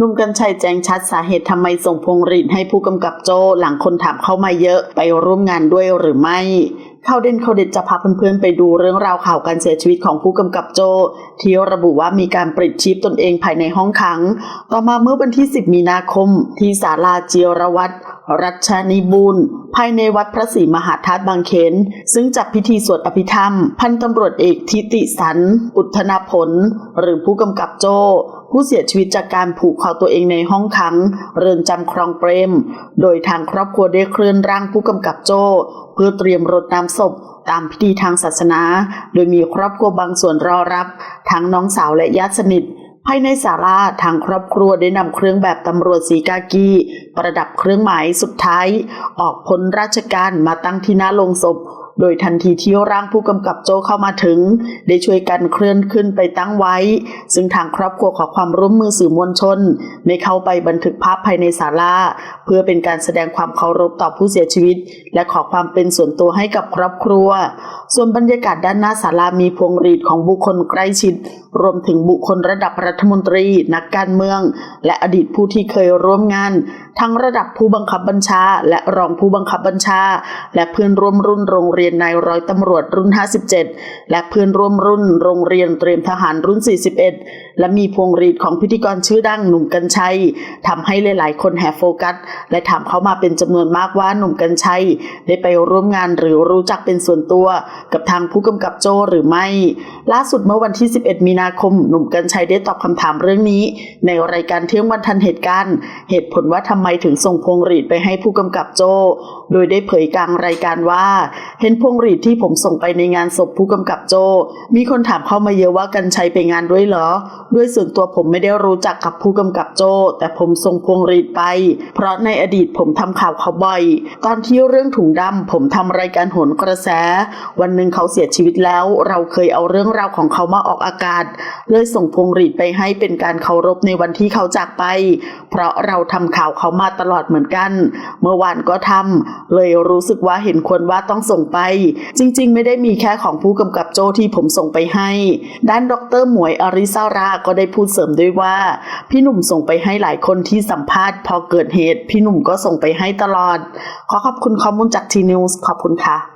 นุ่มกัญชัยแจ้งชัดสาเหตุทำไมส่งพวงหรีดให้ผู้กำกับโจหลังคนถามเข้ามาเยอะไปร่วมงานด้วยหรือไม่ข่าวเด่นข่าวเด็ดจะพาเพื่อนๆไปดูเรื่องราวข่าวการเสียชีวิตของผู้กำกับโจ ที่ระบุว่ามีการปลิดชีพตนเองภายในห้องขัง ต่อมาเมื่อวันที่ 10 มีนาคม ที่ศาลาเจียรวัตร รัชนิบูรณ์ภายในวัดพระศรีมหาธาตุบางเขน ซึ่งจัดพิธีสวดอภิธรรม พันตำรวจเอกทิติสัน อุทนาผล หรือผู้กำกับโจผู้เสียชีวิตจากการผูกคอตัวเองในห้องขัง เรือนจำคลองเปรม โดยทางครอบครัวได้เคลื่อนร่างผู้กำกับโจเพื่อเตรียมรดน้ำศพตามพิธีทางศาสนา โดยมีครอบครัวบางส่วนรอรับ ทั้งน้องสาวและญาติสนิท ภายในศาลาทางครอบครัวได้นำเครื่องแบบตำรวจสีกากี ประดับเครื่องหมายสุดท้าย ออกพ้นราชการมาตั้งที่หน้าโลงศพ โดยทันทีที่ร่างผู้กำกับโจเข้ามาถึง ได้ช่วยกันเคลื่อนขึ้นไปตั้งไว้ ซึ่งทางครอบครัวขอความร่วมมือสื่อมวลชน ไม่เข้าไปบันทึกภาพภายในศาลาเพื่อเป็นการแสดงความเคารพต่อผู้เสียชีวิต และขอความเป็นส่วนตัวให้กับครอบครัว ส่วนบรรยากาศด้านหน้าศาลามีพวงหรีดของบุคคลใกล้ชิด รวมถึงบุคคลระดับรัฐมนตรี นักการเมือง และอดีตผู้ที่เคยร่วมงาน ทั้งระดับผู้บังคับบัญชา และรองผู้บังคับบัญชา และเพื่อนร่วมรุ่นโรงเรียนนายร้อยตำรวจรุ่น 57 และเพื่อนร่วมรุ่นโรงเรียนเตรียมทหารรุ่น 41 และมีพวงหรีดของพิธีกรชื่อดังหนุ่มกัญชัยทำให้หลาย ๆ คนแห่โฟกัส และถามเข้ามาเป็นจำนวนมากว่าหนุ่มกัญชัย ได้ไปร่วมงานหรือรู้จักเป็นส่วนตัวกับทางผู้กำกับโจหรือไม่ ล่าสุดเมื่อวันที่ 11 มีนาคม หนุ่มกัญชัยได้ตอบคำถามเรื่องนี้ ในรายการเที่ยงวันทันเหตุการณ์ เหตุผลว่าทำไมถึงส่งพวงหรีดไปให้ผู้กำกับโจ โดยได้เผยกลางรายการว่า เห็นพวงหรีดที่ผมส่งไปในงานศพผู้กำกับโจ มีคนถามเข้ามาเยอะว่ากัญชัยไปงานด้วยเหรอด้วยส่วนตัวผมไม่ได้รู้จักกับผู้กำกับโจ แต่ผมส่งพวงหรีดไป เพราะในอดีตผมทำข่าวเขาบ่อย ตอนที่เรื่องถุงดำผมทำรายการโหนกระแส วันหนึ่งเขาเสียชีวิตแล้ว เราเคยเอาเรื่องราวของเขามาออกอากาศ เลยส่งพวงหรีดไปให้เป็นการเคารพในวันที่เขาจากไป เพราะเราทำข่าวเขามาตลอดเหมือนกัน เมื่อวานก็ทำเลยรู้สึกว่าเห็นควรว่าต้องส่งไป จริง ๆ ไม่ได้มีแค่ของผู้กำกับโจที่ผมส่งไปให้ ด้านดรหมวยอริซาราก็ได้พูดเสริมด้วยว่า พี่หนุ่มส่งไปให้หลายคนที่สัมภาษณ์ พอเกิดเหตุ พี่หนุ่มก็ส่งไปให้ตลอด ขอขอบคุณข้อมูลจากทีนิวส์ขอบคุณค่ะ